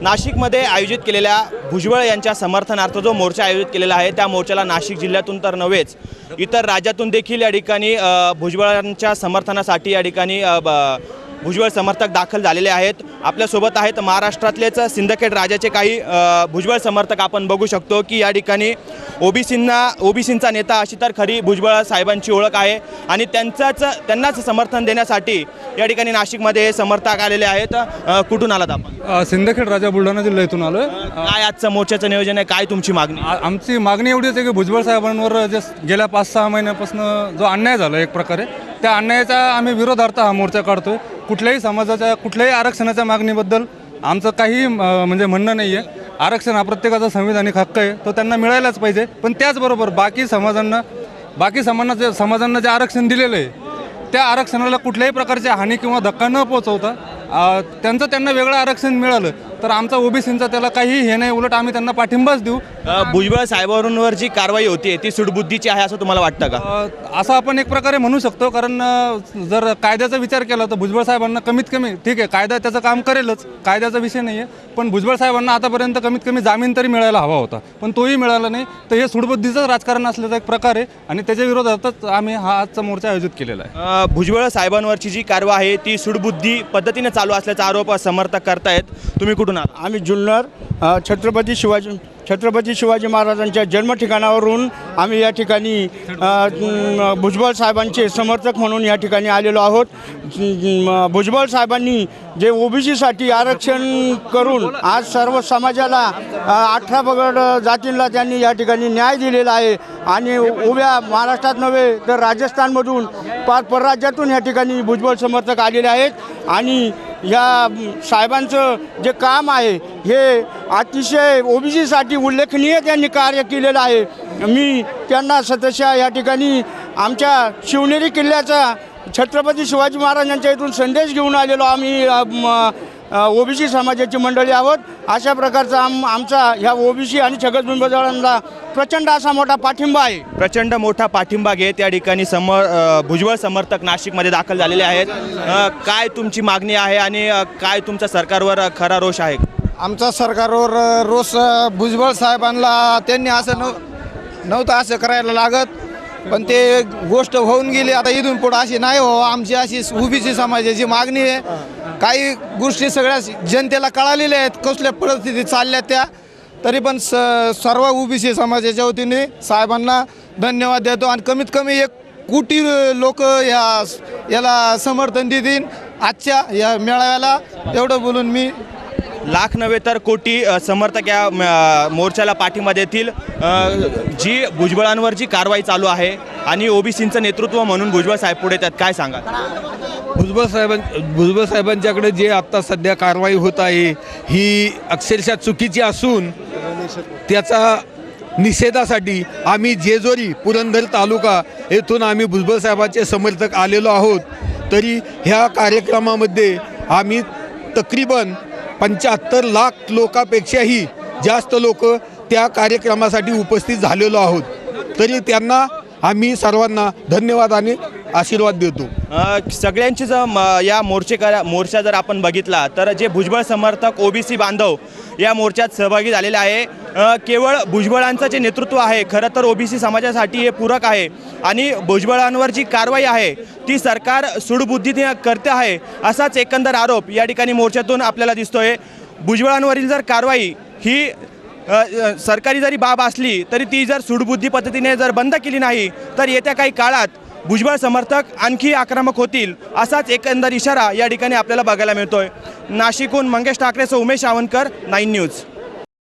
नाशिकमध्ये आयोजित केलेल्या भुजबळ यांच्या समर्थनार्थ जो मोर्चा आयोजित केलेला आहे त्या मोर्चाला नाशिक जिल्ह्यातून तर नव्हेच इतर राज्यातून देखील या ठिकाणी भुजबळांच्या समर्थनासाठी या ठिकाणी ब- भुजबळ समर्थक दाखल झालेले आहेत. आपल्यासोबत आहेत महाराष्ट्रातलेच सिंदखेड राजाचे काही भुजबळ समर्थक आपण बघू शकतो की या ठिकाणी ओबीसींना ओबीसींचा नेता अशी तर खरी भुजबळ साहेबांची ओळख आहे आणि त्यांचाच त्यांनाच समर्थन देण्यासाठी या ठिकाणी नाशिकमध्ये हे समर्थक आलेले आहेत. अ, कुठून आलात आपण? अ, सिंदखेड राजा बुलढाणा जिल्ह्यातून आलो काय आजचं मोर्चाचं नियोजन आहे? काय तुमची मागणी? आमची मागणी एवढीच आहे की भुजबळ साहेबांवर जे गेल्या पाच सहा महिन्यापासून जो अन्याय झाला एक प्रकारे त्या अन्यायाचा आम्ही विरोधार्थ हा मोर्चा काढतोय. कुठल्याही समाजाच्या कुठल्याही आरक्षणाच्या मागणीबद्दल आमचं काही अ, म्हणजे म्हणणं नाही आहे आरक्षण हा प्रत्येकाचा संविधानिक हक्क आहे. तो त्यांना मिळायलाच पाहिजे. पण त्याचबरोबर बाकी समाजांना बाकी समाजाचे समाजांना जे आरक्षण दिलेलं आहे त्या आरक्षणाला कुठल्याही प्रकारची हानी किंवा धक्का न पोचवता त्यांचं त्यांना वेगळं आरक्षण मिळालं. तर आमचा ओबीसींचा त्याला काही हे नाही उलट आम्ही त्यांना पाठिंबाच देऊ. भुजबळ साहेबांवर जी कारवाई होती ती सुडबुद्धीची आहे असं तुम्हाला वाटतं का? असं आपण एक प्रकारे म्हणू शकतो कारण जर कायद्याचा विचार केला तर भुजबळ साहेबांना कमीत कमी ठीक आहे कायदा त्याचं काम करेलच कायद्याचा विषय नाही आहे पण भुजबळ साहेबांना आतापर्यंत कमीत कमी जामीन तरी मिळायला हवा होता. पण तोही मिळाला नाही तर हे सुडबुद्धीचं राजकारण असल्याचा एक प्रकार आहे आणि त्याच्या विरोधातच आम्ही हा आजचा मोर्चा आयोजित केलेला आहे. भुजबळ साहेबांवरची जी कारवाई आहे ती सुडबुद्धी पद्धतीने चालू असल्याचा आरोप समर्थक करतायत. तुम्ही कुठून आला आम्ही जुन्नर अ, छत्रपती शिवाजी छत्रपती शिवाजी महाराजांच्या जन्म ठिकाणावरून आम्ही या ठिकाणी अ, म, भुजबळ साहेबांचे समर्थक म्हणून या ठिकाणी आलेलो आहोत. म, भुजबळ साहेबांनी जे ओबीसीसाठी आरक्षण करून आज सर्व समाजाला अ, अठरा पगड जातींना त्यांनी या ठिकाणी न्याय दिलेला आहे. आणि उभ्या महाराष्ट्रात नव्हे तर राजस्थानमधून पाच परराज्यातून या ठिकाणी भुजबळ समर्थक आलेले आहेत. आणि या साहेबांचं जे काम आहे हे अतिशय ओबीसीसाठी उल्लेखनीय त्यांनी कार्य केलेलं आहे. मी त्यांना सदस्य या ठिकाणी आमच्या शिवनेरी किल्ल्याचा छत्रपती शिवाजी महाराजांच्या इथून संदेश घेऊन आलेलो. आम्ही ओबीसी समाजाची मंडळी आहोत. अशा प्रकारचा आम आमचा ह्या ओबीसी आणि छगन भुजबळांना प्रचंड असा मोठा पाठिंबा आहे. प्रचंड मोठा पाठिंबा घेत या ठिकाणी समर भुजबळ समर्थक नाशिकमध्ये दाखल झालेले आहेत. काय तुमची मागणी आहे आणि काय तुमच्या सरकारवर खरा रोष आहे? आमचा सरकारवर रोष भुजबळ साहेबांना त्यांनी असं नव नव्हतं असं करायला लागत. पण ते गोष्ट होऊन गेली आता इथून पुढं अशी नाही हो आमची अशी ओबीसी समाजाची मागणी आहे. काही गोष्टी सगळ्या जनतेला कळालेल्या आहेत कसल्या परिस्थितीत चालल्या त्या तरी पण स सर्व ओबीसी समाजाच्या वतीने साहेबांना धन्यवाद देतो आणि कमीत कमी एक कोटी लोक या याला समर्थन देतील आजच्या या मेळाव्याला. एवढं बोलून मी लाख नव्हे तर कोटी समर्थक या मोर्चाला पाठिंबा देतील. जी भुजबळांवर जी कारवाई चालू आहे आणि ओबीसींचं नेतृत्व म्हणून भुजबळ साहेब पुढे येतात काय सांगा भुजबळ साहेबां भुजबळ साहेबांच्याकडे जे आत्ता सध्या कारवाई होत आहे ही अक्षरशः चुकीची असून त्याचा निषेधासाठी आम्ही जेजोरी पुरंदर तालुका येथून आम्ही भुजबळ साहेबांचे समर्थक आलेलो आहोत. तरी ह्या कार्यक्रमामध्ये आम्ही तकरीबन पंच्याहत्तर लाख लोकापेक्षाही जास्त लोक त्या कार्यक्रमासाठी उपस्थित झालेलो आहोत. तरी त्यांना आम्ही सर्वांना धन्यवाद आणि आशीर्वाद देतो. सगळ्यांची जर म, या मोर्चेकऱ्या मोर्चा जर आपण बघितला तर जे भुजबळ समर्थक ओबीसी बांधव या मोर्चात सहभागी झालेले आहे केवळ भुजबळांचं जे नेतृत्व आहे खरं तर ओबीसी समाजासाठी हे पूरक आहे. आणि भुजबळांवर जी कारवाई आहे ती सरकार सुडबुद्धीने करते आहे असाच एकंदर आरोप या ठिकाणी मोर्चातून आपल्याला दिसतोय. भुजबळांवरील जर कारवाई ही सरकारी जरी बाब असली तरी ती जर सुडबुद्धी पद्धतीने जर बंद केली नाही तर येत्या काही काळात भुजबळ समर्थक आणखी आक्रमक होतील असाच एकंदर इशारा या ठिकाणी आपल्याला बघायला मिळतोय. नाशिकहून मंगेश ठाकरेसह उमेश सावंतकर नाईन न्यूज.